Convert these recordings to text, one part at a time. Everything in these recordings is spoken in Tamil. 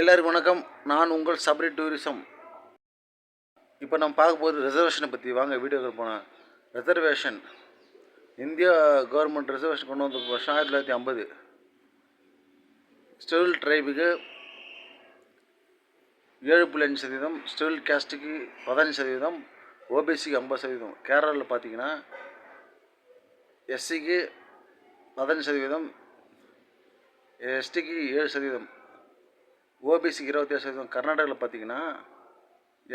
எல்லோரும் வணக்கம். நான் உங்கள் சபரி டூரிசம். இப்போ நம்ம பார்க்க போகிறது ரிசர்வேஷனை பற்றி வாங்க வீடியோக்கள் போனேன் ரிசர்வேஷன் இந்தியா கவர்மெண்ட் ரிசர்வேஷன் கொண்டு வந்த வருஷம் ஆயிரத்தி தொள்ளாயிரத்தி ஐம்பது. ஸ்டெவில் ட்ரைபுக்கு ஏழு புள்ளி அஞ்சு சதவீதம் ஸ்டெவில் கேஸ்ட்டுக்கு பதினஞ்சு சதவீதம் ஓபிசிக்கு ஐம்பது சதவீதம். கேரளாவில் பார்த்தீங்கன்னா எஸ்சிக்கு பதினஞ்சு சதவீதம் எஸ்டிக்கு ஏழு சதவீதம். ஓபிசிக்கு இருபத்தேழு சதவீதம் கர்நாடகாவில் பார்த்தீங்கன்னா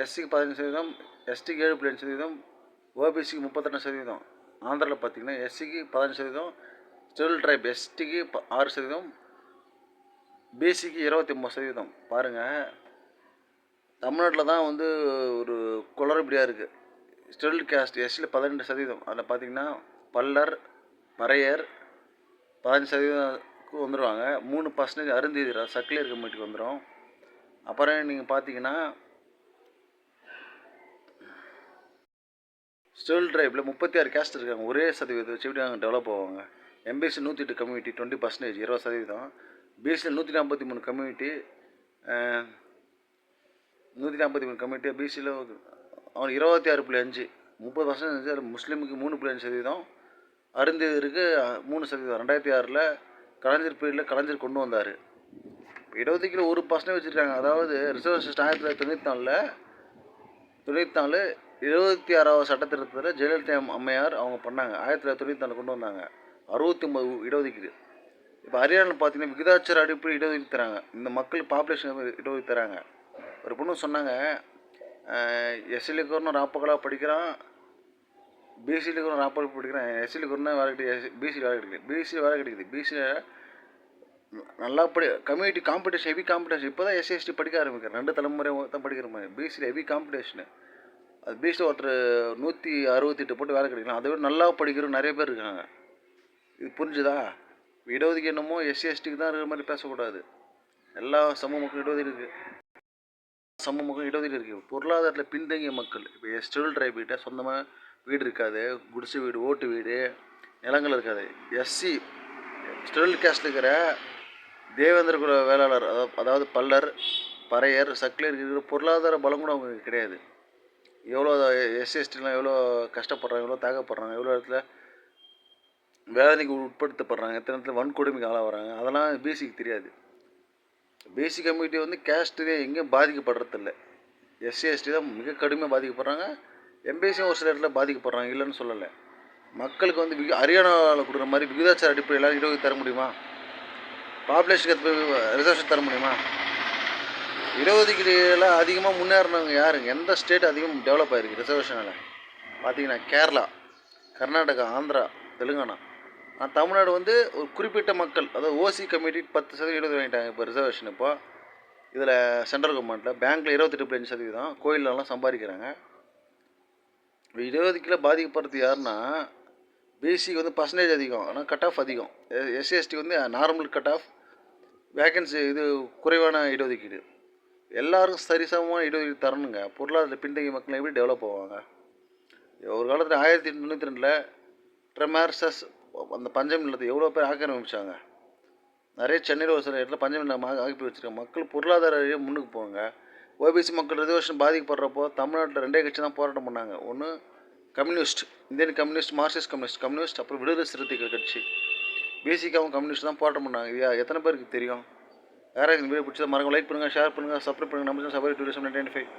எஸ்சிக்கு பதினஞ்சு சதவீதம் எஸ்டிக்கு ஏழு புள்ளி அஞ்சு சதவீதம் ஓபிசிக்கு முப்பத்தெட்டு சதவீதம். ஆந்திராவில் பார்த்தீங்கன்னா எஸ்சிக்கு பதினஞ்சு சதவீதம் ஸ்டெவில் ட்ரைப் எஸ்டிக்கு ப ஆறு சதவீதம் பிசிக்கு இருபத்தி ஒம்பது சதவீதம். பாருங்கள் தமிழ்நாட்டில் தான் வந்து ஒரு குளறுபடியாக இருக்குது ஸ்டில் கேஸ்ட் எஸ்சியில் பதினெட்டு சதவீதம். அதில் பார்த்தீங்கன்னா பல்லர் மறையர் பதினஞ்சு சதவீதம் வந்துடுவாங்க மூணு பர்சன்டேஜ் அருந்ததிர சக்லியர் கமிட்டிக்கு வந்துடும் அப்புறம் நீங்கள் பார்த்தீங்கன்னா ஸ்டெல் ட்ரைவில் முப்பத்தி ஆறு கேஸ்ட் இருக்காங்க. ஒரே சதவீதம் வச்சு எப்படி அவங்க டெவலப் ஆவாங்க? எம்பிசி நூற்றி எட்டு கம்யூனிட்டி டுவெண்ட்டி பர்சன்டேஜ் இருபது சதவீதம். பிசியில் நூற்றி நாற்பத்தி மூணு கம்யூனிட்டி நூற்றி நாற்பத்தி மூணு கம்யூனிட்டி பிசியில் அவன் இருபத்தி ஆறு புள்ளி அஞ்சு முப்பது பர்சன்டேஜ் முஸ்லீமுக்கு மூணு புள்ளி அஞ்சு சதவீதம். அருந்ததிருக்கு மூணு சதவீதம். ரெண்டாயிரத்தி ஆறில் கலைஞர் பீரியடில் கலைஞர் கொண்டு வந்தார். இடஒதுக்கீடு ஒரு பர்சன்டேஜ் வச்சுருக்காங்க. அதாவது ரிசர்வேஷன் ஆயிரத்தி தொள்ளாயிரத்தி தொண்ணூற்றி நாலில் தொண்ணூற்றி நாலு இருபத்தி ஆறாவது சட்ட திருத்தத்தில் ஜெயலலிதா அம்மையார் அவங்க பண்ணாங்க. ஆயிரத்தி தொள்ளாயிரத்தி தொண்ணூற்றி நாலு கொண்டு வந்தாங்க. அறுபத்தி ஒம்பது இடஒதுக்கீடு இப்போ ஹரியானாவில் பார்த்தீங்கன்னா விகிதாச்சார அடிப்படை இடஒதுக்கீடு தராங்க. இந்த மக்கள் பாப்புலேஷன் இடஒதுக்கீடு தராங்க. ஒரு பொண்ணு சொன்னாங்க எஸ்சியில் இருக்கிறவனும் ஆப்பகலாக படிக்கிறான். பிசியில் ஒரு நாற்பது படிக்கிறான். எஸ்சியில் கூட வேலை கிடையாது. பிசியில் வேலை கிடைக்குது பிசியில் வேலை கிடைக்குது. பிசியில் நல்லா படி கம்யூனிட்டி காம்படிஷன் ஹெவி காம்படிஷன் இப்போ தான் எஸ்சி எஸ்டி படிக்க ஆரம்பிக்கிறேன். ரெண்டு தலைமுறை தான் படிக்கிற மாதிரி. பிசியில் ஹெவி காம்படிஷனு அது பிசியில் ஒருத்தர் நூற்றி அறுபத்தெட்டு போட்டு வேலை கிடைக்கலாம். அதை விட நல்லா படிக்கிற நிறைய பேர் இருக்காங்க. இது புரிஞ்சுதா? இடஒதுக்கீடு என்னமோ எஸ்சி எஸ்டிக்கு தான் இருக்கிற மாதிரி பேசக்கூடாது. எல்லா சமூக மக்களும் இடஒதுக்கீடு இருக்குது சமூக மக்கள் இடஒதுக்கீடு இருக்குது பொருளாதாரத்தில் பின்தங்கிய மக்கள். இப்போ ஸ்டெல் ட்ரைப் கிட்ட சொந்தமாக வீடு இருக்காது குடிசை வீடு ஓட்டு வீடு நிலங்கள் இருக்காது. எஸ்சி ஸ்டெல் கேஸ்ட் இருக்கிற தேவேந்திர குல வேளாளர் அதாவது அதாவது பல்லர் பறையர் சக்லியர் இருக்கிற பொருளாதார பலம் கூட அவங்களுக்கு கிடையாது. எவ்வளோ எஸ்சி எஸ்டிலாம் எவ்வளோ கஷ்டப்படுறாங்க எவ்வளோ தாக்கப்படுறாங்க எவ்வளோ இடத்துல வேதனைக்கு உட்படுத்தப்படுறாங்க எத்தனை இடத்துல வன்கொடுமைக்கு ஆளாகிறாங்க அதெல்லாம் பிசிக்கு தெரியாது. பிசி கம்யூனிட்டி வந்து கேஸ்ட்டு எங்கேயும் பாதிக்கப்படுறதில்ல. எஸ்சி எஸ்டி தான் மிக கடுமையாக பாதிக்கப்படுறாங்க. எம்பிசியும் ஒரு சில இடத்துல பாதிக்கப்படுறாங்க இல்லைன்னு சொல்லலை. மக்களுக்கு வந்து ஹரியானாவில் கொடுக்குற மாதிரி விகிதாச்சார அடிப்படையில் இடஒதுக்கீடு தர முடியுமா? பாப்புலேஷனுக்கு ரிசர்வேஷன் தர முடியுமா? இடஒதுக்கீடுலாம் அதிகமாக முன்னேறினவங்க யாருங்க? எந்த ஸ்டேட் அதிகம் டெவலப் ஆகிருக்கு ரிசர்வேஷனில் பார்த்தீங்கன்னா கேரளா கர்நாடகா ஆந்திரா தெலுங்கானா. ஆனால் தமிழ்நாடு வந்து ஒரு குறிப்பிட்ட மக்கள் அதாவது ஓசி கமிட்டி பத்து சதவீதம் இடஒதுக்கீடு வாங்கிட்டாங்க இப்போ ரிசர்வேஷன் இப்போ இதில் சென்ட்ரல் கவர்மெண்ட்டில் பேங்க்கில் இருபத்தெட்டு பதினஞ்சு சதவீதம் கோயிலெலாம் சம்பாதிக்கிறாங்க. இடஒதுக்கீடில் பாதிக்கப்படுறது யாருன்னா பிசிக்கு வந்து பர்சன்டேஜ் அதிகம் ஆனால் கட் ஆஃப் அதிகம். எஸ்சிஎஸ்டி வந்து நார்மல் கட் ஆஃப் வேகன்சி இது குறைவான இடஒதுக்கீடு. எல்லாருக்கும் சரிசமமாக இடஒதுக்கீடு தரணுங்க. பொருளாதார பின்தங்கிய மக்கள் எப்படி டெவலப் ஆவாங்க? ஒரு காலத்தில் ஆயிரத்தி தொண்ணூற்றி ரெண்டில் ட்ரெமார்சஸ் அந்த பஞ்சம் நிலத்தை எவ்வளோ பேர் ஆக்கிரமிச்சாங்க நிறைய சென்னையில் ஒரு சில இடத்துல பஞ்சம் நிலம் ஆக்கி வச்சுருக்காங்க. மக்கள் பொருளாதார முன்னுக்கு போவாங்க. ஓபிசி மக்கள் ரிசர்வேஷன் பாதிக்கப்படுறப்போ தமிழ்நாட்டில் ரெண்டே கட்சி தான் போராட்டம் பண்ணாங்க. ஒன்று communist Indian communist Marxist communist. Communist அப்புறம் விடுதலை சிறுத்தைகள் கட்சி. பேசிக்காகவும் கம்யூனிஸ்ட் தான் போராட்டம் பண்ணாங்க. இல்லையா எத்தனை பேருக்கு தெரியும்? யாராவது இந்த வீடியோ பிடிச்சதை மறக்காம லைக் பண்ணுங்கள் ஷேர் பண்ணுங்கள் சப்ஸ்கிரைப் பண்ணுங்கள் நம்ம சபரி டூரிசம் நைன்டி ஃபைவ்